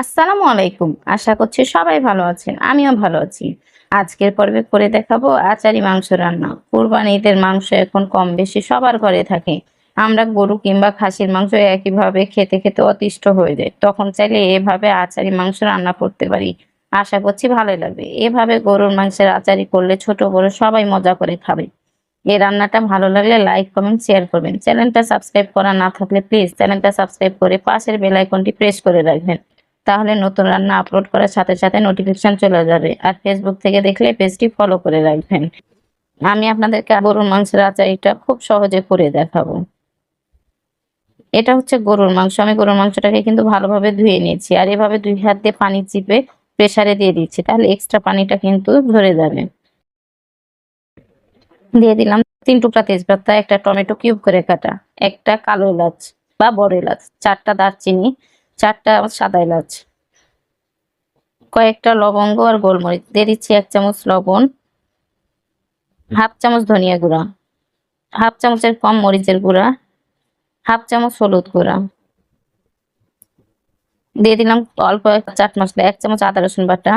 আসসালামু আলাইকুম। আশা করছি সবাই ভালো আছেন। আমিও ভালো আছি। আজকের পর্বে করে দেখাবো আচারি মাংস রান্না। কুরবানি ঈদের মাংস এখন কম বেশি সবার ঘরে থাকে। আমরা গরু কিংবা খাসির মাংস একইভাবে খেতে খেতে অতিষ্ঠ হয়ে যায়। তখন চাইলে এভাবে আচারি মাংস রান্না করতে পারি। আশা করছি ভালোই লাগবে। এভাবে গরুর মাংসের আচারি করলে ছোট বড় সবাই মজা করে খাবে। এই রান্নাটা ভালো লাগলে লাইক কমেন্ট শেয়ার করবেন। চ্যানেলটা সাবস্ক্রাইব করা না থাকলে প্লিজ চ্যানেলটা সাবস্ক্রাইব করে পাশের বেল আইকনটি প্রেস করে রাখবেন। তাহলে নতুন রান্না আপলোড করার সাথে সাথে নোটিফিকেশন চলে যাবে আর ফেসবুক থেকে দেখলে পেজটি ফলো করে রাখবেন। আমি আপনাদেরকে গরুর মাংসের আচারিটা খুব সহজে করে দেখাবো। এটা হচ্ছে গরুর মাংস। আমি গরুর মাংসটাকে কিন্তু ভালোভাবে ধুয়ে নিয়েছি আর এভাবে দুই হাত দিয়ে পানি চিপে প্রেসারে দিয়ে দিচ্ছি। তাহলে এক্সট্রা পানিটা কিন্তু ধরে যাবে। দিয়ে দিলাম তিন টুকরা তেজপাতা, একটা টমেটো কিউব করে কাটা, একটা কালো এলাচ বা বড় এলাচ, চারটা দারচিনি, চারটা সাদা এলাচ, কয়েকটা লবঙ্গ আর গোলমরিচ, দিয়ে দিচ্ছি এক চামচ লবণ, হাফ চামচ ধনিয়া গুঁড়া, হাফ চামচের কম মরিচের গুঁড়া, হাফ চামচ হলুদ গুঁড়া, দিয়ে দিলাম অল্প চাট মশলা, এক চামচ আদা রসুন বাটা,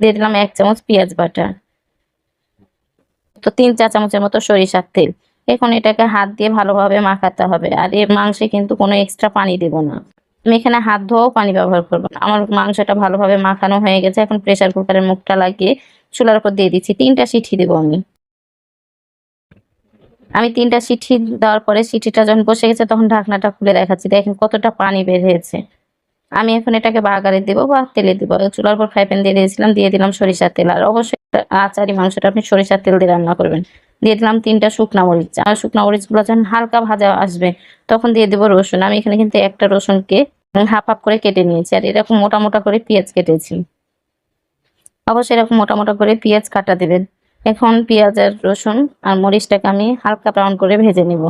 দিয়ে দিলাম এক চামচ পেঁয়াজ বাটা। তো তিন চা চামচের মতো সরিষার তেল। এখন এটাকে হাত দিয়ে ভালোভাবে মাখাতে হবে। আর এর মাংসে কিন্তু কোনো এক্সট্রা পানি দেব না। আমি এখানে হাত ধোয়াও পানি ব্যবহার করব না। আমার মাংসটা ভালোভাবে মাখানো হয়ে গেছে। এখন প্রেসার কুকারের মুখটা লাগিয়ে চুলার উপর দিয়ে দিচ্ছি। তিনটা সিটি দেবো আমি। আমি তিনটা সিটি দেওয়ার পরে সিটিটা যখন বসে গেছে তখন ঢাকনাটা খুলে দেখাচ্ছি। দেখেন কতটা পানি বের হয়েছে। আমি এখন এটাকে বাগারে দেবো বা তেলে দেবো। চুলার উপর ফ্রাই প্যান দিয়ে দিয়েছিলাম, দিয়ে দিলাম সরিষার তেল। আর অবশ্যই আচারি মাংসটা আপনি সরিষার তেল দিয়ে রান্না করবেন। দিয়ে দিলাম তিনটা শুকনা মরিচ। আর শুকনা মরিচগুলো যখন হালকা ভাজা আসবে, তখন দিয়ে দেবো রসুন। আমি এখানে কিন্তু একটা রসুনকে হাফ হাফ করে কেটে নিয়েছি। আর এরকম মোটা মোটা করে পেঁয়াজ কেটেছি। অবশ্যই এরকম মোটা মোটা করে পেঁয়াজ কাটা দেবেন। এখন পেঁয়াজ আর রসুন আর মরিচটাকে আমি হালকা ব্রাউন করে ভেজে নিব।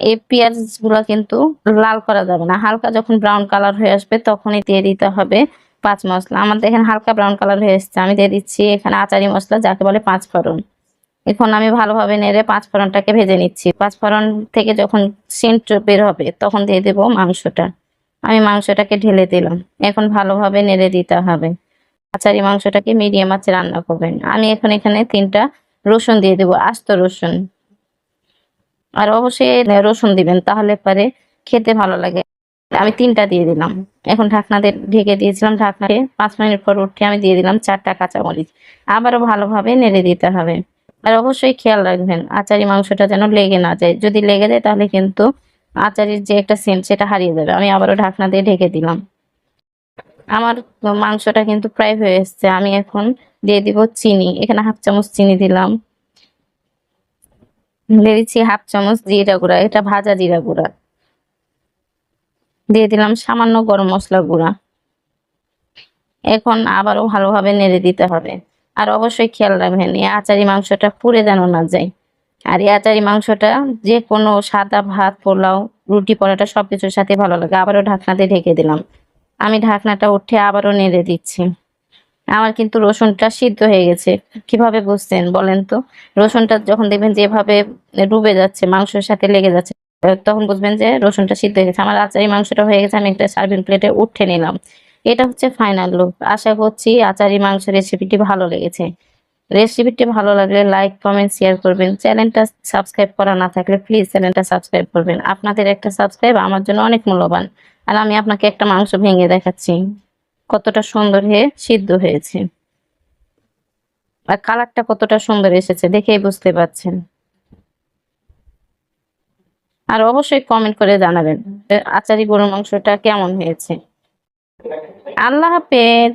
এই পেঁয়াজগুলা কিন্তু লাল করা যাবে না। হালকা যখন ব্রাউন কালার হয়ে আসবে তখনই দিয়ে দিতে হবে পাঁচ মশলা। আমার দেখেন হালকা ব্রাউন কালার হয়ে এসছে। আমি দিয়ে দিচ্ছি এখানে আচারি মশলা, যাকে বলে পাঁচ ফোড়ন। এখন আমি ভালোভাবে নেড়ে পাঁচ ফোড়নটাকে ভেজে নিচ্ছি। পাঁচ ফোড়ন থেকে যখন সেন্ট বের হবে তখন দিয়ে দেবো মাংসটা। আমি মাংসটাকে ঢেলে দিলাম। এখন ভালোভাবে নেড়ে দিতে হবে। আচারি মাংসটাকে মিডিয়াম আঁচে রান্না করবেন। আমি এখন এখানে তিনটা রসুন দিয়ে দেবো, আস্ত রসুন। আর অবশ্যই রসুন দিবেন, তাহলে পরে খেতে ভালো লাগে। আমি তিনটা দিয়ে দিলাম। এখন ঢাকনা দিয়ে ঢেকে দিয়েছিলাম, ঢাকনা দিয়ে পাঁচ মিনিট পর উঠে আমি দিয়ে দিলাম চারটা কাঁচামরিচ। আবারও ভালোভাবে নেড়ে দিতে হবে। আর অবশ্যই খেয়াল রাখবেন, আচারি মাংসটা যেন লেগে না যায়। যদি লেগে যায়, তাহলে কিন্তু আচারির যে একটা সেন্ট সেটা হারিয়ে যাবে। আমি আবারও ঢাকনা দিয়ে ঢেকে দিলাম। আমার মাংসটা কিন্তু প্রায় হয়ে এসছে। আমি এখন দিয়ে দিব চিনি। এখানে হাফ চামচ চিনি দিলাম। দিয়ে দিচ্ছি হাফ চামচ জিরা গুঁড়া, এটা ভাজা জিরা গুঁড়া। দিয়ে দিলাম সামান্য গরম মশলা গুঁড়া। এখন আবারও ভালোভাবে নেড়ে দিতে হবে। আর অবশ্যই খেয়াল রাখবেন, এই আচারি মাংসটা পুড়ে যেন না যায়। আর এই আচারি মাংসটা যে কোনো সাদা ভাত, পোলাও, রুটি, পরোটা সবকিছুর সাথে ভালো লাগে। আবারও ঢাকনাতে ঢেকে দিলাম। আমি ঢাকনাটা উঠে আবারও নেড়ে দিচ্ছি। আমার কিন্তু রসুনটা সিদ্ধ হয়ে গেছে। কীভাবে বুঝছেন বলেন তো? রসুনটা যখন দেখবেন যেভাবে ডুবে যাচ্ছে, মাংসের সাথে লেগে যাচ্ছে তখন বুঝবেন যে রসুনটা সিদ্ধ হয়ে গেছে। আমার আচারি মাংসটা হয়ে গেছে, আমি একটা সার্ভিং প্লেটে উঠে নিলাম। এটা হচ্ছে ফাইনাল লুক আশা করছি আচারি মাংস রেসিপিটি ভালো লেগেছে। রেসিপিটি ভালো লাগলে লাইক কমেন্ট শেয়ার করবেন। চ্যানেলটা সাবস্ক্রাইব করা না থাকলে প্লিজ চ্যানেলটা সাবস্ক্রাইব করবেন। আপনাদের একটা সাবস্ক্রাইব আমার জন্য অনেক মূল্যবান। আর আমি আপনাকে একটা মাংস ভেঙে দেখাচ্ছি। কতটা সুন্দর হয়ে সিদ্ধ হয়েছে। আর কালারটা কতটা সুন্দর এসেছে দেখেই বুঝতে পারছেন। আর অবশ্যই কমেন্ট করে জানাবেন আচারি গরুর মাংসটা কেমন হয়েছে। আল্লাহ হাফেজ।